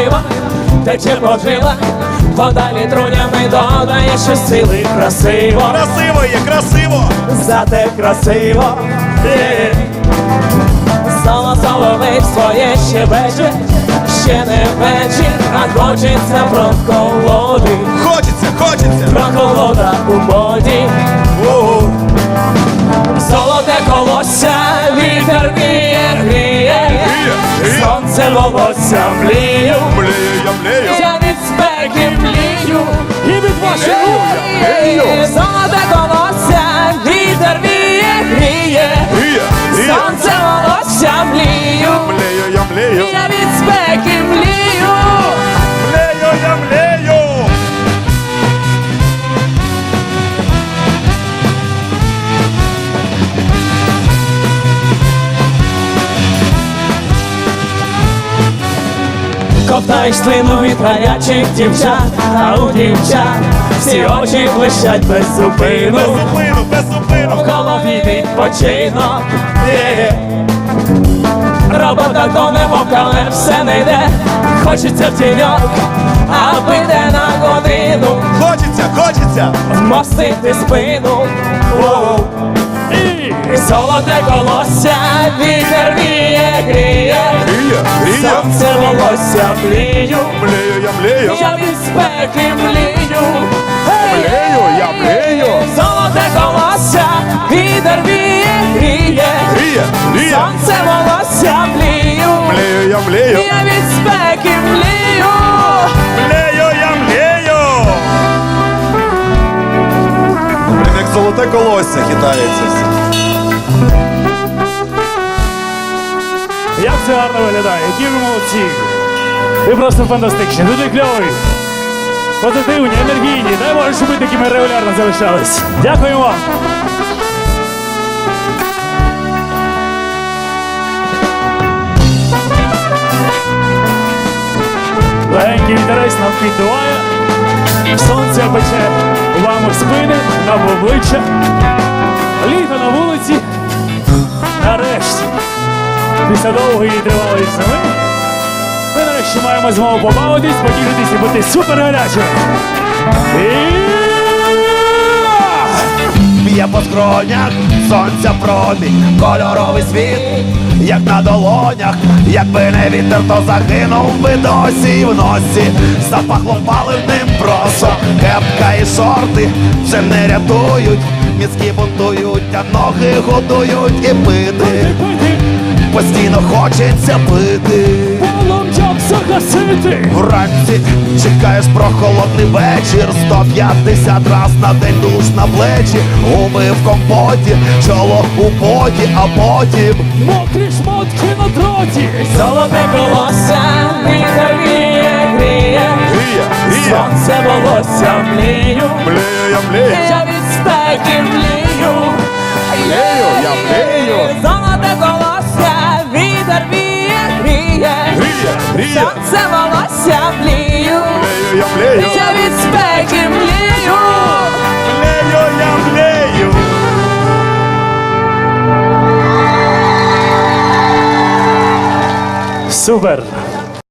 неможлива, тече по жилах, вода вітрунями додає щось сили красиво, Красиво є, красиво! зате красиво. Є. Соло соловей своє щебече, ще не вечір, а хочеться прохолоди, Хочеться, хочеться! прохолода у воді. О, Золоте колосся, вітер віє, волосся млію. Млею, я Ковтаєш слину від гарячих дівчат, а у дівчат всі очі блищать без зупину. Без зупину, без зупину В голові відпочинок Є. Робота то не але все не йде Хочеться в тіньок, аби де на годину Хочеться, хочеться! Вмостити спину Воу. І золоте колосся, вітер віє, гріє Гріє, гріє! Волосся млію Млею, я млею! Я від спеки млію Млею, я млею! Золоте колосся, вітер віє, гріє Гріє, гріє! Сонце волосся млію, Млею, я млею! я від спеки млію. Млею, я! Блін, як золоте колосся хитається. Як це гарно виглядає, які ви молодці! Ви просто фантастичні, дуже кльові, позитивні, енергійні. Дай Боже, щоб ви такими регулярно залишались. Дякую вам! Легенький вітерець нам піддуває, сонце пече вам у спини, нам в обличчя. Літо на вулиці. Після довгої і тривалої зими. Ми нарешті маємо змогу побавитись, поділитись і бути супер гарячими. І... Б'є по скронях, сонця промінь, кольоровий світ, як на долонях, якби не вітер, то загинув би досі в носі, запахло паливним просом, кепка і шорти. Вже не рятують, мізки бунтують, а ноги годують і пити, постійно хочеться пити. Полум'як загасити! Вранці чекаєш про холодний вечір 150 раз на день душ на плечі Губи в компоті, чоло у поті, а потім Мокрі шмотки на дроті! Золоте колосся, вітер віє, гріє, сонце волосся млію, Млею, я млею! я від спеки Супер!